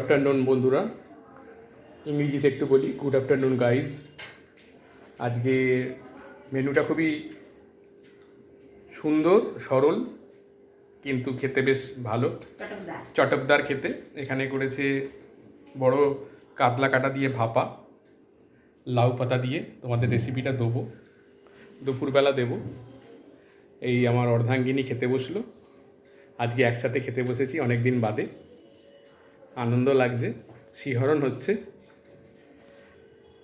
Afternoon বন্ধুরা। ইংরেজিতে একটু বলি গুড আফটারনুন গাইজ আজকে মেনুটা খুবই সুন্দর সরল কিন্তু খেতে বেশ ভালো। চটকদার। চটকদার খেতে। এখানে করেছে বড় কাতলা কাটা দিয়ে ভাপা লাউ পাতা দিয়ে। তোমাদের রেসিপিটা দেবো। দুপুরবেলা দেবো। এই আমার অর্ধাঙ্গিনী খেতে বসল। আজকে একসাথে খেতে বসেছি অনেক দিন বাদে। আনন্দ লাগছে শিহরণ হচ্ছে।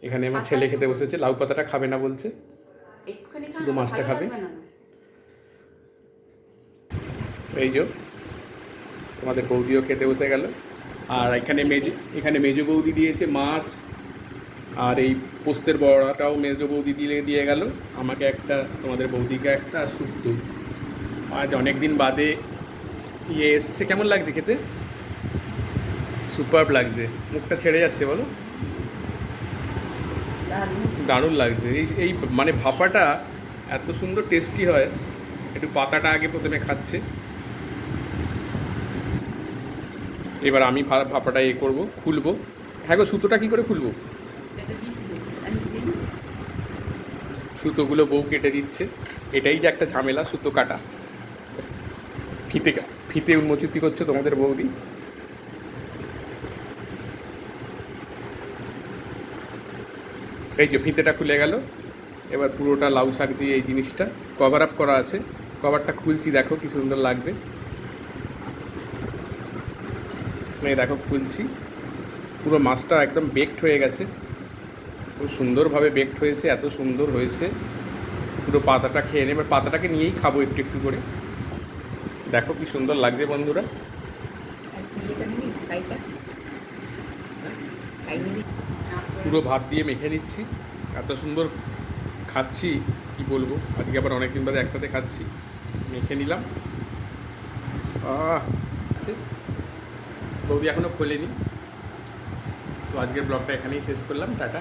এখানে আমার ছেলে খেতে বসেছে লাউ পাতাটা খাবে না বলছে। শুধু মাছটা খাবে? এই যে তোমাদের বৌদিও খেতে বসে গেল। আর এখানে মেজো এখানে মেজো বৌদি দিয়েছে মাছ। আর এই পোস্তের বড়াটাও মেজো বৌদি দিয়ে দিয়ে গেল। আমাকে একটা তোমাদের বৌদিকে একটা শুক্তো আজ অনেক দিন বাদে ইয়ে এসছে। কেমন লাগছে খেতে? সুপার লাগছে। মুখটা ছেড়ে যাচ্ছে বলো। দারুণ। লাগছে। এই এই মানে ভাপাটা এত সুন্দর টেস্টি হয়। একটু পাতাটা আগে প্রথমে খাচ্ছে। এবার আমি ভাপাটা এ করব খুলবো। হ্যাঁ গো সুতোটা কী করে খুলবো। সুতোগুলো বউ কেটে দিচ্ছে। এটাই যে একটা ঝামেলা সুতো কাটা। ফিতে ফিতে উন্মোচিত করছে তোমাদের বৌদি। এই যে ফিতেটা খুলে গেল, এবার পুরোটা লাউ শাক দিয়ে এই জিনিসটা কভার আপ করা আছে। কভারটা খুলছি, দেখো কি সুন্দর লাগবে। এই দেখো খুলছি। পুরো মাছটা একদম বেকড হয়ে গেছে। খুব সুন্দরভাবে বেকড হয়েছে, এত সুন্দর হয়েছে। পুরো পাতাটা খেয়ে নেবে, পাতাটাকে নিয়েই খাব একটু একটু করে। দেখো কি সুন্দর লাগছে বন্ধুরা। পুরো ভাত দিয়ে মেখে নিচ্ছি। এত সুন্দর খাচ্ছি, কি বলব? আজকে আবার অনেক দিন বাদে একসাথে খাচ্ছি। মেখে নিলাম। আছে। বৌদি এখনও খোলেনি। তো আজকের ব্লগটা এখানেই শেষ করলাম। টাটা।